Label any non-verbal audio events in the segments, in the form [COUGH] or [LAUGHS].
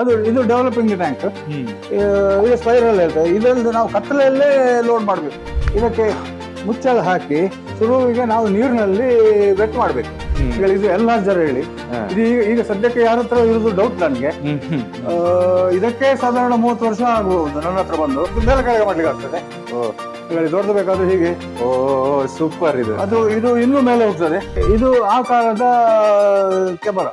ಅದು ಇದು developing tank ಇದು ಸ್ಪೈರಲ್ ಹೇಳ್ತೇವೆ ಇದರಲ್ಲಿ ನಾವು ಕತ್ತಲೆಯಲ್ಲೇ ಲೋಡ್ ಮಾಡಬೇಕು. ಇದಕ್ಕೆ ಮುಚ್ಚಳ ಹಾಕಿ ಶುರುವಿಗೆ ನಾವು ನೀರಿನಲ್ಲಿ ವೆಟ್ ಮಾಡಬೇಕು. ಈಗ ಇದು ಎಲ್ಲ ಜರ ಹೇಳಿ. ಇದು ಈಗ ಈಗ ಸದ್ಯಕ್ಕೆ ಯಾರ ಹತ್ರ ಇರೋದು ಡೌಟ್ ನನಗೆ. ಇದಕ್ಕೆ ಸಾಧಾರಣ ಮೂವತ್ತು ವರ್ಷ ಆಗಬಹುದು ನನ್ನ ಹತ್ರ ಬಂದು. ಮೇಲೆ ಕೆಳಗೆ ಮಾಡ್ಲಿಕ್ಕೆ ಆಗ್ತದೆ. ದೊಡ್ಡದು ಬೇಕಾದ್ರೆ ಹೀಗೆ. ಓ ಸೂಪರ್ ಇದು. ಅದು ಇದು ಇನ್ನೂ ಮೇಲೆ ಹೋಗ್ತದೆ. ಇದು ಆ ಕಾಲದ ಕ್ಯಾಮರಾ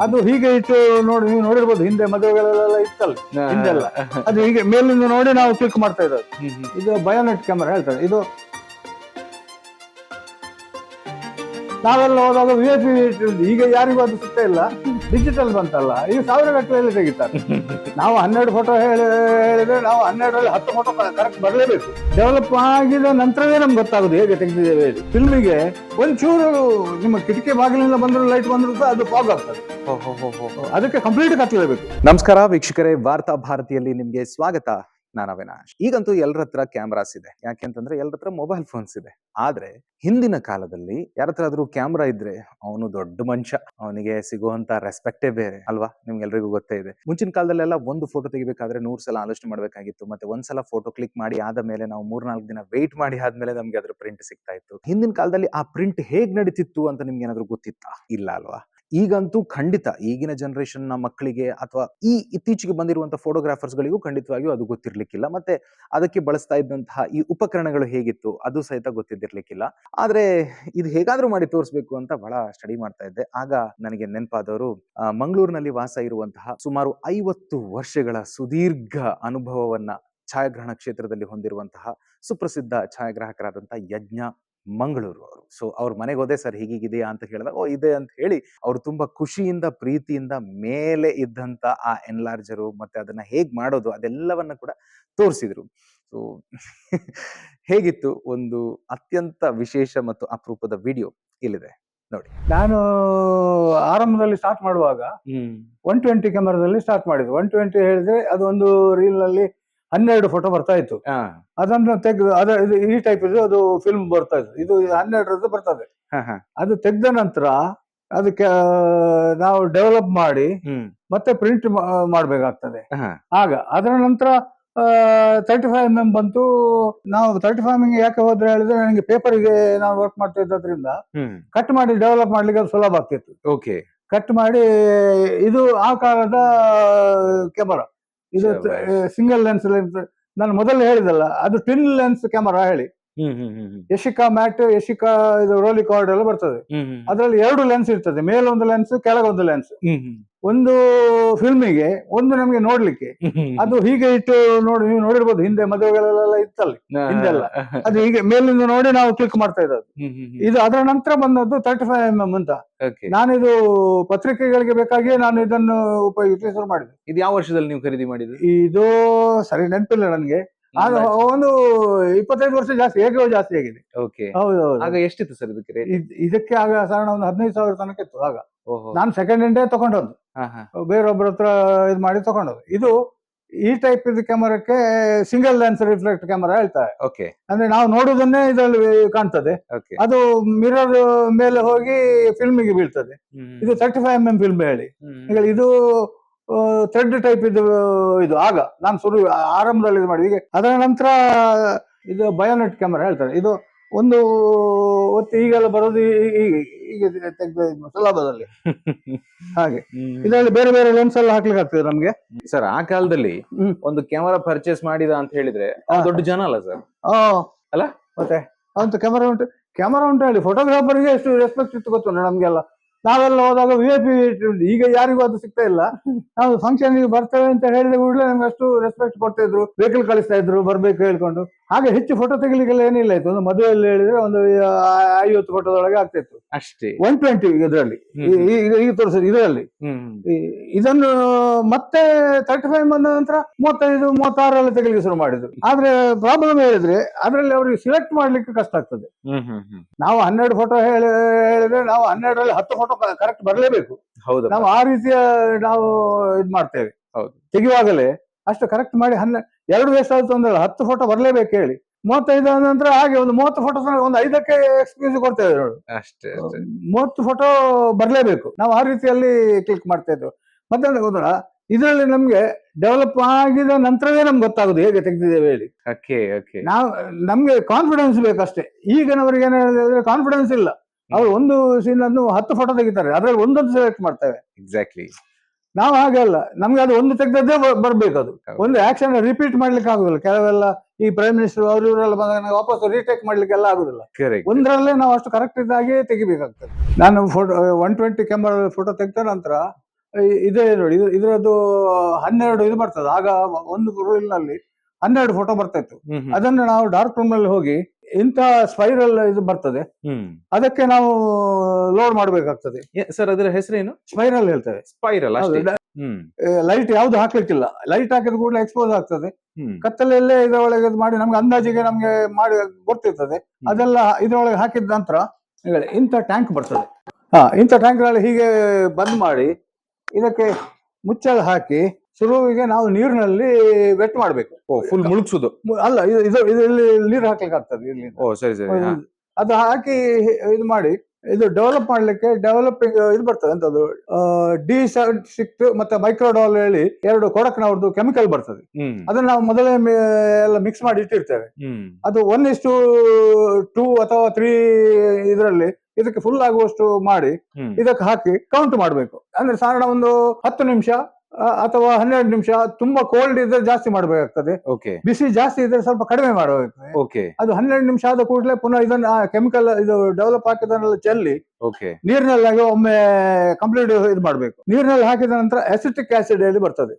ಅದು ಹೀಗೆ ಇಟ್ಟು ನೋಡಿ ನೀವು ನೋಡಿರ್ಬೋದು ಹಿಂದೆ ಮದುವೆಗಳೆಲ್ಲ ಇತ್ತಲ್ಲ ಹಿಂದೆಲ್ಲ ಅದು ಹೀಗೆ ಮೇಲಿಂದ ನೋಡಿ ನಾವು ಕ್ಲಿಕ್ ಮಾಡ್ತಾ ಇರೋದು. ಇದು ಬಯೋನೆಟ್ ಕ್ಯಾಮರಾ ಹೇಳ್ತಾರೆ. ಇದು ನಾವೆಲ್ಲ ಹೋದಾಗ ವಿ ಐ ಪಿ ಈಗ ಯಾರಿಗೂ ಅದು ಸಿಗ್ತಾ ಇಲ್ಲ. ಡಿಜಿಟಲ್ ಬಂತಲ್ಲ ಈಗ ಸಾವಿರ ಗಟ್ಟಲೆಯಲ್ಲಿ ತೆಗಿತಾರೆ. ನಾವು ಹನ್ನೆರಡು ಫೋಟೋ ಹೇಳಿ ಹೇಳಿದ್ರೆ ನಾವು ಹನ್ನೆರಡರಲ್ಲಿ ಹತ್ತು ಫೋಟೋ ಕರೆಕ್ಟ್ ಬರಲೇಬೇಕು. ಡೆವಲಪ್ ಆಗಿದ ನಂತರವೇ ನಮ್ಗೆ ಗೊತ್ತಾಗುದು ಹೇಗೆ ತೆಗೆದಿದ್ದೇವೆ ಫಿಲ್ಮಿಗೆ ಒಂಚೂರು ನಿಮ್ಮ ಕಿಟಕಿ ಬಾಗಿಲಿಂದ ಬಂದ್ರು ಲೈಟ್ ಬಂದ್ರು ಸಹ ಅದು ಫಾಗ್ ಆಗ್ತದೆ. ಅದಕ್ಕೆ ಕಂಪ್ಲೀಟ್ ಕತ್ತಲೇಬೇಕು ನಮಸ್ಕಾರ ವೀಕ್ಷಕರೇ ವಾರ್ತಾ ಭಾರತಿಯಲ್ಲಿ ನಿಮ್ಗೆ ಸ್ವಾಗತ. ನಾನು ಅವಿನಾಶ್ ಈಗಂತೂ ಎಲ್ಲರ ಹತ್ರ ಕ್ಯಾಮ್ರಾಸ್ ಇದೆ. ಯಾಕೆಂತಂದ್ರೆ ಎಲ್ಲರ ಹತ್ರ ಮೊಬೈಲ್ ಫೋನ್ಸ್ ಇದೆ. ಆದ್ರೆ ಹಿಂದಿನ ಕಾಲದಲ್ಲಿ ಯಾರ ಹತ್ರ ಆದ್ರೂ ಕ್ಯಾಮ್ರಾ ಇದ್ರೆ ಅವನು ದೊಡ್ಡ ಮನುಷ್ಯ. ಅವನಿಗೆ ಸಿಗುವಂತ ರೆಸ್ಪೆಕ್ಟೇ ಬೇರೆ, ಅಲ್ವಾ? ನಿಮ್ಗೆಲ್ರಿಗೂ ಗೊತ್ತೇ ಇದೆ. ಮುಂಚಿನ ಕಾಲದಲ್ಲೆಲ್ಲ ಒಂದು ಫೋಟೋ ತೆಗಿಬೇಕಾದ್ರೆ ನೂರ್ ಸಲ ಆಲೋಚನೆ ಮಾಡ್ಬೇಕಾಗಿತ್ತು. ಮತ್ತೆ ಒಂದ್ಸಲ ಫೋಟೋ ಕ್ಲಿಕ್ ಮಾಡಿ ಆದ ಮೇಲೆ ನಾವು ಮೂರ್ನಾಲ್ಕು ದಿನ ವೆಯ್ಟ್ ಮಾಡಿ ಆದ್ಮೇಲೆ ನಮ್ಗೆ ಅದ್ರ ಪ್ರಿಂಟ್ ಸಿಗ್ತಾ ಇತ್ತು. ಹಿಂದಿನ ಕಾಲದಲ್ಲಿ ಆ ಪ್ರಿಂಟ್ ಹೇಗ್ ನಡೀತಿತ್ತು ಅಂತ ನಿಮ್ಗೆ ಏನಾದ್ರು ಗೊತ್ತಿತ್ತಾ? ಇಲ್ಲ, ಅಲ್ವಾ? ಈಗಂತೂ ಖಂಡಿತ ಈಗಿನ ಜನರೇಷನ್ನ ಮಕ್ಕಳಿಗೆ ಅಥವಾ ಈ ಇತ್ತೀಚೆಗೆ ಬಂದಿರುವಂತ ಫೋಟೋಗ್ರಾಫರ್ಸ್ ಗಳಿಗೂ ಖಂಡಿತವಾಗಿಯೂ ಅದು ಗೊತ್ತಿರಲಿಕ್ಕಿಲ್ಲ. ಮತ್ತೆ ಅದಕ್ಕೆ ಬಳಸ್ತಾ ಇದ್ದಂತಹ ಈ ಉಪಕರಣಗಳು ಹೇಗಿತ್ತು ಅದು ಸಹಿತ ಗೊತ್ತಿದ್ದಿರ್ಲಿಕ್ಕಿಲ್ಲ. ಆದ್ರೆ ಇದು ಹೇಗಾದ್ರೂ ಮಾಡಿ ತೋರಿಸ್ಬೇಕು ಅಂತ ಬಹಳ ಸ್ಟಡಿ ಮಾಡ್ತಾ ಇದ್ದೆ. ಆಗ ನನಗೆ ನೆನಪಾದವರು ಮಂಗಳೂರಿನಲ್ಲಿ ವಾಸ ಇರುವಂತಹ ಸುಮಾರು ಐವತ್ತು ವರ್ಷಗಳ ಸುದೀರ್ಘ ಅನುಭವವನ್ನ ಛಾಯಾಗ್ರಹಣ ಕ್ಷೇತ್ರದಲ್ಲಿ ಹೊಂದಿರುವಂತಹ ಸುಪ್ರಸಿದ್ಧ ಛಾಯಾಗ್ರಾಹಕರಾದಂತಹ ಯಜ್ಞ ಮಂಗಳೂರು ಅವರು. ಸೊ ಅವ್ರ ಮನೆಗೆ ಹೋದೆ ಸರ್ ಹೀಗೀಗಿದೆಯಾ? ಅಂತ ಹೇಳಿದಾಗ ಓ ಇದೆ ಅಂತ ಹೇಳಿ ಅವ್ರು ತುಂಬಾ ಖುಷಿಯಿಂದ ಪ್ರೀತಿಯಿಂದ ಮೇಲೆ ಇದ್ದಂತ ಆ ಎನ್ಲಾರ್ಜರು ಮತ್ತೆ ಅದನ್ನ ಹೇಗ್ ಮಾಡೋದು ಅದೆಲ್ಲವನ್ನ ಕೂಡ ತೋರಿಸಿದ್ರು. ಸೊ ಹೇಗಿತ್ತು? ಒಂದು ಅತ್ಯಂತ ವಿಶೇಷ ಮತ್ತು ಅಪರೂಪದ ವಿಡಿಯೋ ಇಲ್ಲಿದೆ. ನೋಡಿ. ನಾನು ಆರಂಭದಲ್ಲಿ ಸ್ಟಾರ್ಟ್ ಮಾಡುವಾಗ ಒನ್ ಟ್ವೆಂಟಿ ಕ್ಯಾಮರಾದಲ್ಲಿ ಸ್ಟಾರ್ಟ್ ಮಾಡಿದ್ದು. ಒನ್ ಟ್ವೆಂಟಿ ಹೇಳಿದ್ರೆ ಅದು ಒಂದು ರೀಲ್ನಲ್ಲಿ ಹನ್ನೆರಡು ಫೋಟೋ ಬರ್ತಾ ಇತ್ತು. ಅದನ್ನು ತೆಗೆದು ಅದ ಇದು ಈ ಟೈಪ್ ಇದು ಅದು ಫಿಲ್ಮ್ ಬರ್ತಾ ಇತ್ತು. ಇದು ಹನ್ನೆರಡರದ್ದು ಬರ್ತದೆ. ಅದು ತೆಗೆದ ನಂತರ ಅದಕ್ಕೆ ನಾವು ಡೆವಲಪ್ ಮಾಡಿ ಮತ್ತೆ ಪ್ರಿಂಟ್ ಮಾಡ್ಬೇಕಾಗ್ತದೆ. ಆಗ ಅದರ ನಂತರ ತರ್ಟಿ ಫೈವ್ ಎಂ ಎಂ ಬಂತು. ನಾವು ತರ್ಟಿ ಫೈವ್ ಎಂ ಯಾಕೆ ಹೋದ್ರೆ ಹೇಳಿದ್ರೆ ನನಗೆ ಪೇಪರ್ಗೆ ನಾನು ವರ್ಕ್ ಮಾಡ್ತಾ ಇದ್ದದ್ರಿಂದ ಕಟ್ ಮಾಡಿ ಡೆವಲಪ್ ಮಾಡ್ಲಿಕ್ಕೆ ಅದು ಸುಲಭ ಆಗ್ತಿತ್ತು. ಓಕೆ ಕಟ್ ಮಾಡಿ ಇದು ಆ ಕಾಲದ ಕ್ಯಾಮರಾ ಇದು ಸಿಂಗಲ್ ಲೆನ್ಸ್ ನಾನು ಮೊದಲು ಹೇಳಿದಲ್ಲ ಅದು ಟ್ವಿನ್ ಲೆನ್ಸ್ ಕ್ಯಾಮರಾ ಹೇಳಿ. ಯಶಿಕಾ ಮ್ಯಾಟ್ ಯಶಿಕಾ ಇದು ರೋಲಿ ಕಾರ್ಡ್ ಎಲ್ಲ ಬರ್ತದೆ. ಅದರಲ್ಲಿ ಎರಡು ಲೆನ್ಸ್ ಇರ್ತದೆ. ಮೇಲೊಂದು ಲೆನ್ಸ್ ಕೆಳಗೊಂದು ಲೆನ್ಸ್ ಒಂದು ಫಿಲ್ಮಿಗೆ ಒಂದು ನಮಗೆ ನೋಡ್ಲಿಕ್ಕೆ. ಅದು ಹೀಗೆ ಇಟ್ಟು ನೋಡಿ ನೀವು ನೋಡಿರ್ಬೋದು ಹಿಂದೆ ಮದುವೆಗಳೆಲ್ಲ ಇತ್ತಲ್ಲಿ ಹಿಂದೆಲ್ಲ. ಅದು ಹೀಗೆ ಮೇಲಿಂದ ನೋಡಿ ನಾವು ಕ್ಲಿಕ್ ಮಾಡ್ತಾ ಇದ್ದದ್ದು. ಇದು ಅದರ ನಂತರ ಬಂದದ್ದು ತರ್ಟಿ ಫೈವ್ ಎಂ ಎಂ ಅಂತ. ನಾನಿದು ಪತ್ರಿಕೆಗಳಿಗೆ ಬೇಕಾಗಿ ನಾನು ಇದನ್ನು ಉಪಯೋಗಿಸಲು ಮಾಡಿದೆ. ಇದು ಯಾವ ವರ್ಷದಲ್ಲಿ ನೀವು ಖರೀದಿ ಮಾಡಿದ್ರಿ ಇದು ಸರಿ ನೆನಪಿಲ್ಲ ನನಗೆ. ಒಂದು ಇಪ್ಪತ್ತೈದು ವರ್ಷ ಜಾಸ್ತಿ ಹೇಗೆ ಜಾಸ್ತಿ ಆಗಿದೆ. ಓಕೆ ಹೌದು ಆಗ ಎಷ್ಟಿತ್ತು ಸರ್ ಇದಕ್ಕೆ ಇದ್- ಇದಕ್ಕೆ ಆಗ ಸಾಧಾರಣ ಒಂದು ಹದಿನೈದು ಸಾವಿರ ತನಕ ಇತ್ತು ಆಗ. ಓಹೋ. ನಾನು ಸೆಕೆಂಡ್ ಹ್ಯಾಂಡೇ ತಗೊಂಡದ್ದು. ಹಾ ಹಾ. ಬೇರೊಬ್ಬರ ಹತ್ರ ಇದು ಮಾಡಿ ತಗೊಂಡದ್ದು. ಇದು ಈ ಟೈಪ್ ಇದು ಕ್ಯಾಮರಕ್ಕೆ ಸಿಂಗಲ್ ಲೆನ್ಸ್ ರಿಫ್ಲೆಕ್ಟ್ ಕ್ಯಾಮರಾ ಹೇಳ್ತಾರೆ. ಓಕೆ ಅಂದ್ರೆ ನಾವು ನೋಡುದನ್ನೇ ಇದರಲ್ಲಿ ಕಾಣ್ತದೆ. ಓಕೆ ಅದು ಮಿರರ್ ಮೇಲೆ ಹೋಗಿ ಫಿಲ್ಮಿಗೆ ಬೀಳ್ತದೆ. ಇದು thirty five M M film ಹೇಳಿ ಈಗ ಇದು ಥ್ರೆಡ್ ಟೈಪ್ ಇದು ಇದು ಆಗ. ನಾನು ಶುರು ಆರಂಭದಲ್ಲಿ ಇದು ಮಾಡಿದ್ವಿ ಅದರ ನಂತರ ಇದು ಬಯೋನೆಟ್ ಕ್ಯಾಮರಾ ಹೇಳ್ತಾರೆ. ಇದು ಒಂದು ಹೊತ್ತು ಈಗೆಲ್ಲ ಬರೋದು ಈಗ ತೆಗ್ದು ಸುಲಭದಲ್ಲಿ. ಹಾಗೆ. ಇದರಲ್ಲಿ ಬೇರೆ ಬೇರೆ ಲೆನ್ಸ್ ಎಲ್ಲ ಹಾಕ್ಲಿಕ್ಕೆ ಆಗ್ತದೆ ನಮ್ಗೆ. ಸರ್ ಆ ಕಾಲದಲ್ಲಿ ಒಂದು ಕ್ಯಾಮರಾ ಪರ್ಚೇಸ್ ಮಾಡಿದ ಅಂತ ಹೇಳಿದ್ರೆ ದೊಡ್ಡ ಜನ ಅಲ್ಲ ಸರ್? ಅಲ್ಲ? ಮತ್ತೆ? ಅಂತ ಕ್ಯಾಮರಾ ಉಂಟು. ಕ್ಯಾಮರಾ ಉಂಟು ಹೇಳಿ. ಫೋಟೋಗ್ರಾಫರ್ಗೆ ಎಷ್ಟು ರೆಸ್ಪೆಕ್ಟ್ ಇತ್ತು ಗೊತ್ತು ನಮ್ಗೆಲ್ಲ. ನಾವೆಲ್ಲ ಹೋದಾಗ ವಿ ಐ ಪಿ ಈಗ ಯಾರಿಗೂ ಅದು ಸಿಗ್ತಾ ಇಲ್ಲ. ನಾವು ಫಂಕ್ಷನ್ ಬರ್ತೇವೆ ಅಂತ ಹೇಳಿದ ಕೂಡಲೇ ನಮ್ಗೆ ಅಷ್ಟು ರೆಸ್ಪೆಕ್ಟ್ ಕೊಡ್ತಾ ಇದ್ರು. ವೆಹಿಕಲ್ ಕಳಿಸ್ತಾ ಇದ್ರು ಬರ್ಬೇಕು ಹೇಳ್ಕೊಂಡು. ಹಾಗೆ ಹೆಚ್ಚು ಫೋಟೋ ತೆಗಿಲಿಕ್ಕೆಲ್ಲ ಏನಿಲ್ಲ ಇತ್ತು ಒಂದು ಮದುವೆಯಲ್ಲಿ ಹೇಳಿದ್ರೆ ಒಂದು ಐವತ್ತು ಫೋಟೋದೊಳಗೆ ಆಗ್ತಾ ಇತ್ತು. ಅಷ್ಟೇ. ಒನ್ ಟ್ವೆಂಟಿ ಇದರಲ್ಲಿ. ಈಗ ಈಗ ತೋರಿಸಿದ್ರು ಇದರಲ್ಲಿ. ಇದನ್ನು ಮತ್ತೆ ತರ್ಟಿ ಫೈವ್ ಬಂದ ನಂತರ ಮೂವತ್ತೈದು ಮೂವತ್ತಾರಲ್ಲಿ ತೆಗಿಲಿಕ್ಕೆ ಶುರು ಮಾಡಿದ್ರು. ಆದ್ರೆ ಪ್ರಾಬ್ಲಮ್ ಹೇಳಿದ್ರೆ ಅದರಲ್ಲಿ ಅವ್ರಿಗೆ ಸಿಲೆಕ್ಟ್ ಮಾಡ್ಲಿಕ್ಕೆ ಕಷ್ಟ ಆಗ್ತದೆ. ನಾವು ಹನ್ನೆರಡು ಫೋಟೋ ಹೇಳಿ ಹೇಳಿದ್ರೆ ನಾವು ಹನ್ನೆರಡರಲ್ಲಿ ಹತ್ತು ಫೋಟೋ ಕರೆಕ್ಟ್ ಬರಲೇಬೇಕು. ಹೌದು ನಾವು ಆ ರೀತಿಯ ನಾವು ಇದು ಮಾಡ್ತೇವೆ. ಹೌದು. ತೆಗೆಯುವಾಗಲೇ ಅಷ್ಟು ಕರೆಕ್ಟ್ ಮಾಡಿ ಹನ್ನೆ ಎರಡು ವೇಸ್ಟ್ ಆಯ್ತು ಅಂದ್ರೆ ಹತ್ತು ಫೋಟೋ ಬರಲೇಬೇಕು ಹೇಳಿ. ಮೂವತ್ತೈದು ಆದ ನಂತರ ಹಾಗೆ ಒಂದು ಮೂವತ್ತು ಫೋಟೋ ಒಂದು ಐದಕ್ಕೆ ಎಕ್ಸ್ಕ್ಯೂಸ್ ಕೊಡ್ತೇವೆ ನೋಡು ಅಷ್ಟೇ ಮೂವತ್ತು ಫೋಟೋ ಬರಲೇಬೇಕು. ನಾವು ಆ ರೀತಿಯಲ್ಲಿ ಕ್ಲಿಕ್ ಮಾಡ್ತಾ ಇದ್ವು ಮತ್ತೆ ಗೊತ್ತಲ್ಲ ಇದರಲ್ಲಿ ನಮ್ಗೆ ಡೆವಲಪ್ ಆಗಿದ ನಂತರವೇ ನಮ್ಗೆ ಗೊತ್ತಾಗುದು ಹೇಗೆ ತೆಗೆದಿದ್ದೇವೆ ಹೇಳಿ. ಓಕೆ ಓಕೆ ನಾವು ನಮ್ಗೆ ಕಾನ್ಫಿಡೆನ್ಸ್ ಬೇಕಷ್ಟೇ. ಈಗಿನವರಿಗೆ ಏನು ಹೇಳಿದ್ರೆ ಕಾನ್ಫಿಡೆನ್ಸ್ ಇಲ್ಲ. ಅವ್ರು ಒಂದು ಸೀನ್ ಅನ್ನು ಹತ್ತು ಫೋಟೋ ತೆಗಿತಾರೆ. ಅದ್ರಲ್ಲಿ ಒಂದೊಂದು ಸೆಲೆಕ್ಟ್ ಮಾಡ್ತೇವೆ. ಎಕ್ಸಾಕ್ಟ್ಲಿ ನಾವು ಹಾಗೆ ಅಲ್ಲ. ನಮ್ಗೆ ಅದು ಒಂದು ತೆಗ್ದದ್ದೇ ಬರ್ಬೇಕು ಅದು. ಒಂದು ಆಕ್ಷನ್ ರಿಪೀಟ್ ಮಾಡ್ಲಿಕ್ಕೆ ಆಗುದಿಲ್ಲ. ಕೆಲವೆಲ್ಲ ಈ ಪ್ರೈಮ್ ಮಿನಿಸ್ಟರ್ ಅವ್ರ ಇವರೆಲ್ಲ ಬಂದಾಗ ನಾವು ವಾಪಸ್ ರೀಟೇಕ್ ಮಾಡ್ಲಿಕ್ಕೆ ಎಲ್ಲ ಆಗುದಿಲ್ಲ ಒಂದರಲ್ಲೇ ನಾವು ಅಷ್ಟು ಕರೆಕ್ಟ್ ಇದ್ದಾಗೆ ತೆಗಿಬೇಕಾಗ್ತದೆ. ನಾನು photo one twenty camera photo ತೆಗೆದ ನಂತರ ಇದೇ ನೋಡಿ ಇದು ಇದರದ್ದು ಹನ್ನೆರಡು ಇದು ಬರ್ತದೆ. ಆಗ ಒಂದು ನಲ್ಲಿ ಹನ್ನೆರಡು ಫೋಟೋ ಬರ್ತಾ ಇತ್ತು ಅದನ್ನು ನಾವು ಡಾರ್ಕ್ ರೂಮ್ನಲ್ಲಿ ಹೋಗಿ ಇಂಥ ಸ್ಪೈರಲ್ ಇದು ಬರ್ತದೆ. ಅದಕ್ಕೆ ನಾವು ಲೋಡ್ ಮಾಡಬೇಕಾಗ್ತದೆ. ಸರ್ ಅದರ ಹೆಸರೇನು? ಸ್ಪೈರಲ್ ಹೇಳ್ತೇವೆ. ಸ್ಪೈರಲ್ ಲೈಟ್ ಯಾವ್ದು ಹಾಕ್ಲಿಕ್ಕಿಲ್ಲ. ಲೈಟ್ ಹಾಕಿದ ಕೂಡಲೇ ಎಕ್ಸ್ಪೋಸ್ ಆಗ್ತದೆ. ಹ್ಮ್. ಕತ್ತಲಲ್ಲೇ ಇದರೊಳಗೆ ಇದು ಮಾಡಿ ನಮ್ಗೆ ಅಂದಾಜಿಗೆ ನಮ್ಗೆ ಮಾಡಿ ಗೊತ್ತಿರ್ತದೆ. ಅದೆಲ್ಲ ಇದರೊಳಗೆ ಹಾಕಿದ ನಂತರ ಇಂಥ ಟ್ಯಾಂಕ್ ಬರ್ತದೆ. ಹಾ. ಇಂಥ ಟ್ಯಾಂಕ್ಗಳಲ್ಲಿ ಹೀಗೆ ಬಂದ್ ಮಾಡಿ ಇದಕ್ಕೆ ಮುಚ್ಚಳ ಹಾಕಿ ಶುರುವಿಗೆ ನಾವು ನೀರಿನಲ್ಲಿ ವೆಟ್ ಮಾಡಬೇಕು. ಓ ಫುಲ್ ಮುಳುಗ್ಸುದು. ಅಲ್ಲ ಇದು ಇದು ಇದು ಇಲ್ಲಿ ನೀರು ಹಾಕ್ಲಿಕ್ಕೆ ಆಗ್ತದೆ ಇಲ್ಲಿ ಓ ಸರಿ ಸರಿ ಹಾ. ಅದು ಹಾಕಿ ಇದು ಮಾಡಿ ಇದು ಡೆವಲಪ್ ಮಾಡ್ಲಿಕ್ಕೆ ಡೆವಲಪಿಂಗ್ ಇದು ಬರ್ತದೆ ಎಂತದ್ದು ಡಿ ಸಿಕ್ಸ್ ಮತ್ತೆ ಮೈಕ್ರೋಡಾಲ್ ಹೇಳಿ ಎರಡು ಕೊಡಕ್ನವ್ರದ್ದು ಕೆಮಿಕಲ್ ಬರ್ತದೆ. ಹ್ಮ್. ಅದನ್ನ ನಾವು ಮೊದಲೇ ಮಿ- ಎಲ್ಲ ಮಿಕ್ಸ್ ಮಾಡಿ ಇಟ್ಟಿರ್ತೇವೆ. ಹ್ಮ್. ಅದು ಒನ್ ಇಷ್ಟು ಟೂ ಅಥವಾ ತ್ರೀ ಇದರಲ್ಲಿ ಇದಕ್ಕೆ ಫುಲ್ ಆಗುವಷ್ಟು ಮಾಡಿ ಹ್ಮ್. ಇದಕ್ಕೆ ಹಾಕಿ ಕೌಂಟ್ ಮಾಡಬೇಕು. ಅಂದ್ರೆ ಸಾಧಾರಣ ಒಂದು ಹತ್ತು ನಿಮಿಷ ಅಥವಾ ಹನ್ನೆರಡು ನಿಮಿಷ ತುಂಬಾ ಕೋಲ್ಡ್ ಇದ್ರೆ ಜಾಸ್ತಿ ಮಾಡಬೇಕಾಗ್ತದೆ. ಓಕೆ ಬಿಸಿ ಜಾಸ್ತಿ ಇದ್ರೆ ಸ್ವಲ್ಪ ಕಡಿಮೆ ಮಾಡಬೇಕು ಓಕೆ ಅದು ಹನ್ನೆರಡು ನಿಮಿಷ ಆದ ಕೂಡಲೇ ಪುನಃ ಇದನ್ನ ಕೆಮಿಕಲ್ ಇದು ಡೆವಲಪ್ ಹಾಕಿದನ್ನೆಲ್ಲ ಚೆಲ್ಲಿ ಓಕೆ ನೀರಿನಲ್ಲಿ ಒಮ್ಮೆ ಕಂಪ್ಲೀಟ್ ಇದು ಮಾಡಬೇಕು. ನೀರಿನಲ್ಲಿ ಹಾಕಿದ ನಂತರ ಅಸಿಟಿಕ್ ಆಸಿಡ್ ಅಲ್ಲಿ ಬರ್ತದೆ.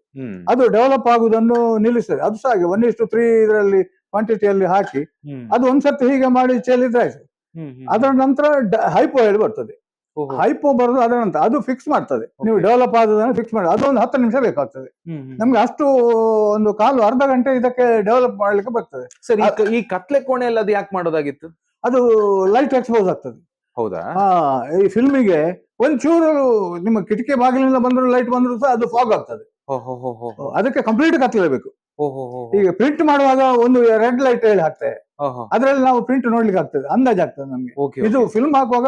ಅದು ಡೆವಲಪ್ ಆಗುವುದನ್ನು ನಿಲ್ಲಿಸ್ತದೆ. ಅದು ಸಹ ಹಾಗೆ ಒನ್ ಇಷ್ಟು ತ್ರೀ ಇದರಲ್ಲಿ ಕ್ವಾಂಟಿಟಿಯಲ್ಲಿ ಹಾಕಿ ಅದು ಒಂದ್ಸರ್ತಿ ಹೀಗೆ ಮಾಡಿ ಚೆಲ್ಲಿದ್ರೆ ಆಯ್ತು. ಅದರ ನಂತರ ಹೈಪೋ ಹೇಳಿ ಬರ್ತದೆ. ಹೈಪೋ ಬರೋದು ಅದರ ನಂತರ. ಅದು ಫಿಕ್ಸ್ ಮಾಡ್ತದೆ. ನೀವು. ಡೆವಲಪ್ ಆದದನ್ನು ಫಿಕ್ಸ್ ಮಾಡಿ. ಅದೊಂದು ಹತ್ತು ನಿಮಿಷ ಬೇಕಾಗ್ತದೆ. ನಮ್ಗೆ ಅಷ್ಟು ಒಂದು ಕಾಲು ಅರ್ಧ ಗಂಟೆ ಇದಕ್ಕೆ ಡೆವಲಪ್ ಮಾಡ್ಲಿಕ್ಕೆ ಬರ್ತದೆ. ಸರಿ ಈ ಕತ್ಲೆ ಕೋಣೆಯಲ್ಲಿ ಅದು ಯಾಕೆ ಮಾಡೋದಾಗಿತ್ತು? ಅದು ಲೈಟ್ ಎಕ್ಸ್ಪೋಸ್ ಆಗ್ತದೆ. ಹೌದಾ? ಹಾ ಈ ಫಿಲ್ಮಿಗೆ ಒಂಚೂರು ನಿಮ್ಮ ಕಿಟಕಿ ಬಾಗಿಲಿಂದ ಬಂದ್ರು ಲೈಟ್ ಬಂದ್ರು ಸಹ ಅದು ಫಾಗ್ ಆಗ್ತದೆ. ಅದಕ್ಕೆ ಕಂಪ್ಲೀಟ್ ಕತ್ತಲೇಬೇಕು ಹೋ. ಈಗ ಪ್ರಿಂಟ್ ಮಾಡುವಾಗ ಒಂದು ರೆಡ್ ಲೈಟ್ ಹೇಳಿ ಹಾಕ್ತೇವೆ. ಅದ್ರಲ್ಲಿ ನಾವು ಪ್ರಿಂಟ್ ನೋಡ್ಲಿಕ್ಕೆ ಆಗ್ತದೆ. ಅಂದಾಜ್ ಆಗ್ತದೆ ನಮ್ಗೆ. ಇದು ಫಿಲ್ಮ್ ಹಾಕುವಾಗ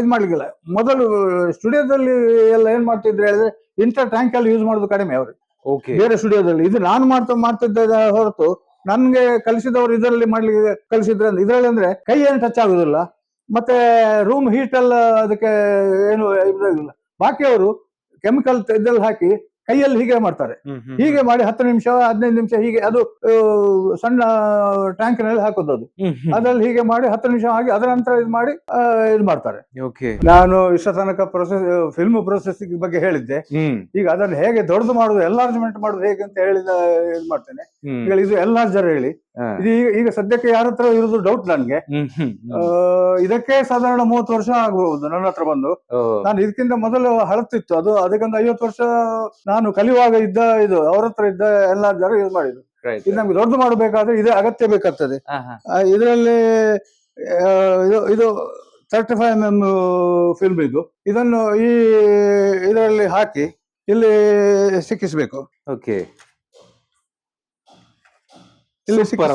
ಇದು ಮಾಡ್ಲಿಕ್ಕಿಲ್ಲ. ಮೊದಲು ಸ್ಟುಡಿಯೋದಲ್ಲಿ ಎಲ್ಲ ಏನ್ ಮಾಡ್ತಿದ್ರೆ ಹೇಳಿದ್ರೆ ಇಂಥ ಟ್ಯಾಂಕ್ ಅಲ್ಲಿ ಯೂಸ್ ಮಾಡೋದು ಕಡಿಮೆ ಅವರು. ಓಕೆ ಬೇರೆ ಸ್ಟುಡಿಯೋದಲ್ಲಿ. ಇದು ನಾನು ಮಾಡ್ತಾ ಮಾಡ್ತಿದ್ದ ಹೊರತು ನನ್ಗೆ ಕಲಿಸಿದವರು ಇದರಲ್ಲಿ ಮಾಡ್ಲಿಕ್ಕೆ ಕಲಿಸಿದ್ರೆ ಅಂದ್ರೆ ಇದರಲ್ಲಿ ಅಂದ್ರೆ ಕೈ ಏನು ಟಚ್ ಆಗುದಿಲ್ಲ. ಮತ್ತೆ ರೂಮ್ ಹೀಟ್ ಎಲ್ಲ ಅದಕ್ಕೆ ಏನು ಇದಾಗಿಲ್ಲ ಬಾಕಿಯವರು ಕೆಮಿಕಲ್ ಇದ್ರಲ್ಲಿ ಹಾಕಿ ಕೈಯಲ್ಲಿ ಹೀಗೆ ಮಾಡ್ತಾರೆ. ಹೀಗೆ ಮಾಡಿ ಹತ್ತು ನಿಮಿಷ ಹದಿನೈದು ನಿಮಿಷ ಹೀಗೆ ಅದು ಸಣ್ಣ ಟ್ಯಾಂಕ್ನಲ್ಲಿ ಹಾಕೋದು ಅದು ಅದ್ರಲ್ಲಿ ಹೀಗೆ ಮಾಡಿ ಹತ್ತು ನಿಮಿಷ ಹಾಗೆ ಅದರ ನಂತರ ಇದು ಮಾಡಿ ಇದು ಮಾಡ್ತಾರೆ. ನಾನು ಇಷ್ಟ ತನಕ ಪ್ರೊಸೆಸ್ ಫಿಲ್ಮ್ ಪ್ರೊಸೆಸ್ ಬಗ್ಗೆ ಹೇಳಿದ್ದೆ. ಈಗ ಅದನ್ನು ಹೇಗೆ ದೊಡ್ಡದು ಮಾಡುದು ಎನ್ಲಾರ್ಜ್ಮೆಂಟ್ ಮಾಡುದು ಹೇಗೆ ಅಂತ ಹೇಳಿದ ಇದು ಮಾಡ್ತೇನೆ. ಈಗ ಇದು ಎನ್ಲಾರ್ಜರ್ ಹೇಳಿ. ಇದು ಈಗ ಈಗ ಸದ್ಯಕ್ಕೆ ಯಾರ ಹತ್ರ ಇರೋದು ಡೌಟ್ ನನ್ಗೆ. ಇದಕ್ಕೆ ಸಾಧಾರಣ ಮೂವತ್ತು ವರ್ಷ ಆಗಬಹುದು ನನ್ನ ಹತ್ರ ಬಂದು. ನಾನು ಇದಕ್ಕಿಂತ ಮೊದಲು ಹಳತಿತ್ತು ಅದು ಅದಕ್ಕೊಂದು ಐವತ್ತು ವರ್ಷ ನಾನು ಕಲಿಯುವಾಗ ಇದ್ದ ಇದು ಅವ್ರ ಹತ್ರ ಇದ್ದ ಎಲ್ಲಾದರೂ ಯೂಸ್ ಮಾಡಿದ್ರು. ಇದು ನಮ್ಗೆ ದೊಡ್ಡದು ಮಾಡಬೇಕಾದ್ರೆ ಇದೇ ಅಗತ್ಯ ಬೇಕಾಗ್ತದೆ. ಇದರಲ್ಲಿ ಇದು ಇದು thirty five M M film ಇದು. ಇದನ್ನು ಈ ಇದರಲ್ಲಿ ಹಾಕಿ ಇಲ್ಲಿ ಸಿಕ್ಕಿಸ್ಬೇಕು. ಓಕೆ ಇಲ್ಲಿ. Super.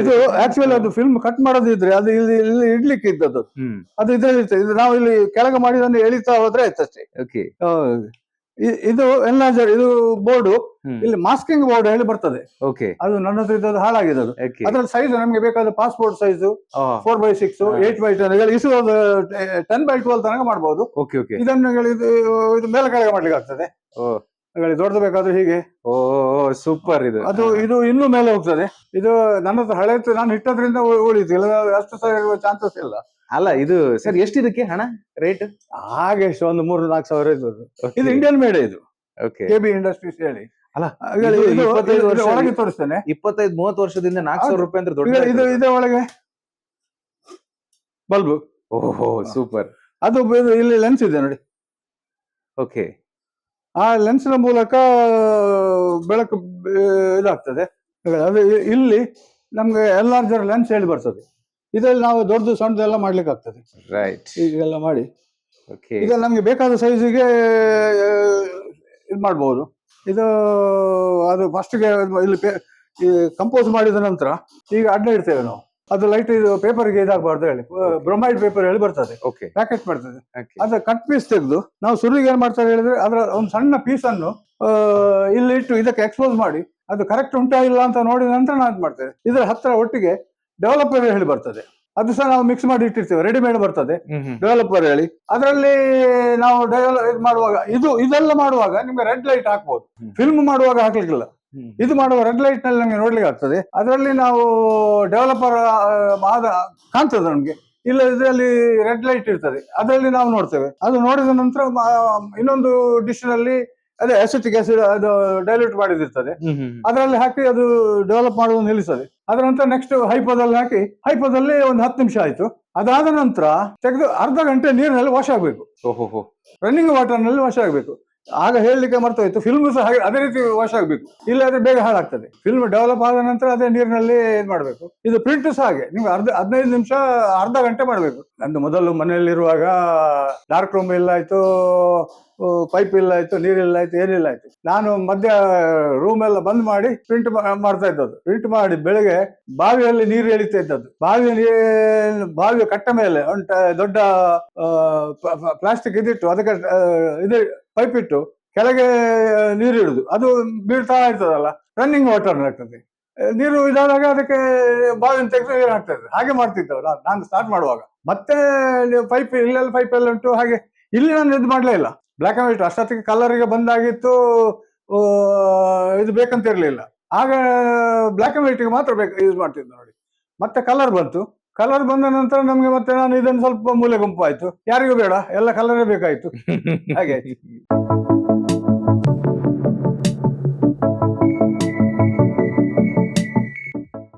ಇದು ಆಕ್ಚುಲಿ ಅದು ಫಿಲ್ಮ್ ಕಟ್ ಮಾಡೋದಿದ್ರೆ ಅದು ಇಲ್ಲಿ ಇಲ್ಲಿ ಇಡ್ಲಿಕ್ಕೆ ಇದ್ದದ್ದು. ಅದು ಇದ್ರಲ್ಲಿ ಇದು ನಾವು ಇಲ್ಲಿ ಕೆಳಗೆ ಮಾಡಿದನ್ನು ಎಳಿತಾ ಹೋದ್ರೆ ಆಯ್ತು ಅಷ್ಟೇ ಓಕೆ ಇದು ಎನ್ಲಾಜರ್ ಇದು ಬೋರ್ಡ್. ಇಲ್ಲಿ ಮಾಸ್ಕಿಂಗ್ ಬೋರ್ಡ್ ಹೇಳಿ ಬರ್ತದೆ. ಓಕೆ ಅದು ನನ್ನ ಹತ್ರ ಇದ್ದದ್ದು ಹಾಳಾಗಿದೆ ಅದು ಅದರ ಅದ್ರಲ್ಲಿ ಸೈಜ್ ನಮಗೆ ಬೇಕಾದ passport size four by six. Eight by ten ಇಸು ten by twelve ತನಕ ಮಾಡಬಹುದು ಓಕೆ ಓಕೆ ಇದನ್ನು ಇದು ಇದು ಮೇಲೆ ಕೆಳಗೆ ಮಾಡ್ಲಿಕ್ಕೆ ಆಗ್ತದೆ. ಹೇಳಿ ದೊಡ್ಡದು ಬೇಕಾದ್ರೆ ಹೀಗೆ. ಓ ಸೂಪರ್ ಇದು. ಅದು ಇದು ಇನ್ನೂ ಮೇಲೆ ಹೋಗ್ತದೆ. ಇದು ನನ್ನ ಹತ್ರ ಹಳೆ ನಾನು ಇಟ್ಟದ್ರಿಂದ ಉಳಿತು ಇಲ್ಲ ಅಷ್ಟು ಸಾವಿರ ಚಾನ್ಸಸ್ ಇಲ್ಲ. ಅಲ್ಲ ಇದು ಸರ್ ಎಷ್ಟಿದಕ್ಕೆ ಹಣ? ರೇಟ್ ಹಾಗೆ ಎಷ್ಟು? ಒಂದು ಮೂರು ನಾಲ್ಕು ಸಾವಿರ ಇದ್ದದ್ದು ಇದು ಇಂಡಿಯನ್ ಮೇಡ್ ಇದು. ಓಕೆ ಕೆ ಬಿ ಇಂಡಸ್ಟ್ರೀಸ್ ಹೇಳಿ. ಅಲ್ಲ, ಇಪ್ಪತ್ತೈದು ವರ್ಷ ಒಳಗೆ ತೋರಿಸ್ತೇನೆ. ಇಪ್ಪತ್ತೈದು ಮೂವತ್ತು ವರ್ಷದಿಂದ ನಾಲ್ಕು ಸಾವಿರ. ರೂಪಾಯಿ ಅಂದ್ರೆ ದೊಡ್ಡ ಇದು ಇದೆ ಒಳಗೆ. ಬಲ್ಬ್. ಓಹೋ ಸೂಪರ್ ಅದು ಇಲ್ಲಿ ಲೆನ್ಸ್ ಇದೆ ನೋಡಿ. ಓಕೆ ಆ ಲೆನ್ಸ್ನ ಮೂಲಕ ಬೆಳಕು ಇದಾಗ್ತದೆ. ಅದು ಇಲ್ಲಿ ನಮ್ಗೆ ಎನ್ಲಾರ್ಜರ್ ಲೆನ್ಸ್ ಹೇಳಿ ಬರ್ತದೆ. ಇದರಲ್ಲಿ ನಾವು ದೊಡ್ಡದು ಸಣ್ಣದೆಲ್ಲ ಮಾಡ್ಲಿಕ್ಕೆ ಆಗ್ತದೆ ರೈಟ್ ಈಗೆಲ್ಲ ಮಾಡಿ. ಓಕೆ ಇದ್ರಲ್ಲಿ ನಮ್ಗೆ ಬೇಕಾದ ಸೈಜಿಗೆ ಇದು ಮಾಡ್ಬೋದು. ಇದು ಅದು ಫಸ್ಟ್ಗೆ ಇಲ್ಲಿ ಕಂಪೋಸ್ ಮಾಡಿದ ನಂತರ ಈಗ ಅಡ್ಡ ಇಡ್ತೇವೆ ನಾವು. ಅದು ಲೈಟ್ ಇದು ಪೇಪರ್ಗೆ ಇದಾಗಬಾರ್ದು ಹೇಳಿ. ಬ್ರೊಮೈಡ್ ಪೇಪರ್ ಹೇಳಿ ಬರ್ತದೆ. ಓಕೆ ಪ್ಯಾಕೆಟ್ ಮಾಡ್ತದೆ. ಅದ್ರ ಕಟ್ ಪೀಸ್ ತೆಗೆದು ನಾವು ಸುರುವಿಗೆ ಏನ್ ಮಾಡ್ತಾರೆ ಹೇಳಿದ್ರೆ ಅದರ ಒಂದು ಸಣ್ಣ ಪೀಸ್ ಅನ್ನು ಇಲ್ಲಿ ಇಟ್ಟು ಇದಕ್ಕೆ ಎಕ್ಸ್ಪೋಸ್ ಮಾಡಿ ಅದು ಕರೆಕ್ಟ್ ಉಂಟಾ ಇಲ್ಲ ಅಂತ ನೋಡಿದ ನಂತರ ನಾವು ಇದು ಮಾಡ್ತೇವೆ ಇದರ ಹತ್ರ ಒಟ್ಟಿಗೆ ಡೆವಲಪರ್ ಹೇಳಿ ಬರ್ತದೆ. ಅದು ಸಹ ನಾವು ಮಿಕ್ಸ್ ಮಾಡಿ ಇಟ್ಟಿರ್ತೇವೆ ರೆಡಿಮೇಡ್ ಬರ್ತದೆ. ಡೆವಲಪರ್ ಹೇಳಿ. ಅದರಲ್ಲಿ ನಾವು ಡೆವಲಪ್ ಇದು ಮಾಡುವಾಗ ಇದು ಇದೆಲ್ಲ ಮಾಡುವಾಗ ನಿಮ್ಗೆ ರೆಡ್ ಲೈಟ್ ಹಾಕ್ಬೋದು. ಫಿಲ್ಮ್ ಮಾಡುವಾಗ ಹಾಕ್ಲಿಕ್ಕಿಲ್ಲ. ಇದು ಮಾಡುವ ರೆಡ್ ಲೈಟ್ನಲ್ಲಿ ನಮಗೆ ನೋಡ್ಲಿಕ್ಕೆ ಆಗ್ತದೆ. ಅದರಲ್ಲಿ ನಾವು ಡೆವಲಪರ್ ಆದ ಕಾಣ್ತದೆ ನಮಗೆ. ಇಲ್ಲ ಇದರಲ್ಲಿ ರೆಡ್ ಲೈಟ್ ಇರ್ತದೆ. ಅದರಲ್ಲಿ ನಾವು ನೋಡ್ತೇವೆ. ಅದು ನೋಡಿದ ನಂತರ ಇನ್ನೊಂದು ಡಿಶ್ನಲ್ಲಿ ಅದೇ ಅಸಿಟಿಕ್ ಆಸಿಡ್ ಅದು ಡೈಲ್ಯೂಟ್ ಮಾಡಿದಿರ್ತದೆ. ಅದರಲ್ಲಿ ಹಾಕಿ ಅದು ಡೆವಲಪ್ ಮಾಡೋದು ನಿಲ್ಲಿಸ್ತದೆ. ಅದರ ನಂತರ ನೆಕ್ಸ್ಟ್ ಹೈಪೋದಲ್ಲಿ ಹಾಕಿ ಹೈಪೋದಲ್ಲಿ ಒಂದು ಹತ್ತು ನಿಮಿಷ ಆಯ್ತು. ಅದಾದ ನಂತರ ತೆಗೆದು ಅರ್ಧ ಗಂಟೆ ನೀರಿನಲ್ಲಿ ವಾಶ್ ಆಗಬೇಕು. ರನ್ನಿಂಗ್ ವಾಟರ್ನಲ್ಲಿ ವಾಶ್ ಆಗಬೇಕು. ಆಗ ಹೇಳಲಿಕ್ಕೆ ಮರ್ತೋಯ್ತು. ಫಿಲ್ಮ್ ಸಹ ಹಾಗೆ ಅದೇ ರೀತಿ ವಾಶ್ ಆಗಬೇಕು. ಇಲ್ಲಾದ್ರೆ ಬೇಗ ಹಾಳಾಗ್ತದೆ. ಫಿಲ್ಮ್ ಡೆವಲಪ್ ಆದ ನಂತರ ಅದೇ ನೀರಿನಲ್ಲಿ ಇದು ಮಾಡಬೇಕು. ಇದು ಪ್ರಿಂಟ್ ಸಹ ಹಾಗೆ. ನೀವು ಅರ್ಧ, ಹದಿನೈದು ನಿಮಿಷ ಅರ್ಧ ಗಂಟೆ ಮಾಡಬೇಕು. ನಂದು ಮೊದಲು ಮನೆಯಲ್ಲಿರುವಾಗ ಡಾರ್ಕ್ ರೂಮ್ ಇಲ್ಲ ಆಯ್ತು ಪೈಪ್ ಇಲ್ಲ ಆಯ್ತು ನೀರಿಲ್ಲ ಆಯ್ತು, ಏನಿಲ್ಲ ಆಯ್ತು. ನಾನು ಮಧ್ಯ ರೂಮ್ ಎಲ್ಲ ಬಂದ್ ಮಾಡಿ ಪ್ರಿಂಟ್ ಮಾಡ್ತಾ ಇದ್ದದ್ದು. ಪ್ರಿಂಟ್ ಮಾಡಿ ಬೆಳಗ್ಗೆ ಬಾವಿಯಲ್ಲಿ ನೀರು ಎಳಿತಾ ಇದ್ದದ್ದು. ನೀರು ಬಾವಿಯ ಕಟ್ಟ ಮೇಲೆ ಒಂದು ಟ- ದೊಡ್ಡ ಪ್ಲಾಸ್ಟಿಕ್ ಇದಿಟ್ಟು ಅದಕ್ಕೆ ಇದು ಪೈಪ್ ಇಟ್ಟು ಕೆಳಗೆ ನೀರು ಇಡುದು. ಅದು ಬೀಳ್ತಾ ಇರ್ತದಲ್ಲ ರನ್ನಿಂಗ್ ವಾಟರ್ ಆಗ್ತದೆ. ನೀರು ಇದಾದಾಗ ಅದಕ್ಕೆ, ಬಾವಿನ ತೆಗೆದು ನೀರು ಹಾಕ್ತದೆ ಹಾಗೆ ಮಾಡ್ತಿದ್ದವಲ್ಲ? ನಾನು ಸ್ಟಾರ್ಟ್ ಮಾಡುವಾಗ. ಮತ್ತೆ ಪೈಪ್ ಇಲ್ಲೆಲ್ಲ ಪೈಪ್ ಎಲ್ಲ ಉಂಟು. ಹಾಗೆ ಇಲ್ಲಿ ನಾನು ಇದು ಮಾಡ್ಲೇ ಇಲ್ಲ. ಬ್ಲ್ಯಾಕ್ ಆ್ಯಂಡ್ ವೈಟ್ ಅಷ್ಟೊತ್ತಿಗೆ ಕಲರಿಗೆ ಬಂದಾಗಿತ್ತು ಇದು ಬೇಕಂತ ಇರಲಿಲ್ಲ ಆಗ ಬ್ಲ್ಯಾಕ್ ಅಂಡ್ ವೈಟ್ಗೆ ಮಾತ್ರ ಬೇಕು ಯೂಸ್ ಮಾಡ್ತಿದ್ದೆ ನೋಡಿ. ಮತ್ತೆ ಕಲರ್ ಬಂತು. ಕಲರ್ ಬಂದ ನಂತರ ನಮ್ಗೆ ಮತ್ತೆ ನಾನು ಇದನ್ನು ಸ್ವಲ್ಪ ಮೂಲೆ ಗುಂಪು ಆಯ್ತು ಯಾರಿಗೂ ಬೇಡ ಎಲ್ಲ ಕಲರೇ ಬೇಕಾಯ್ತು [LAUGHS] ಹಾಗೆ.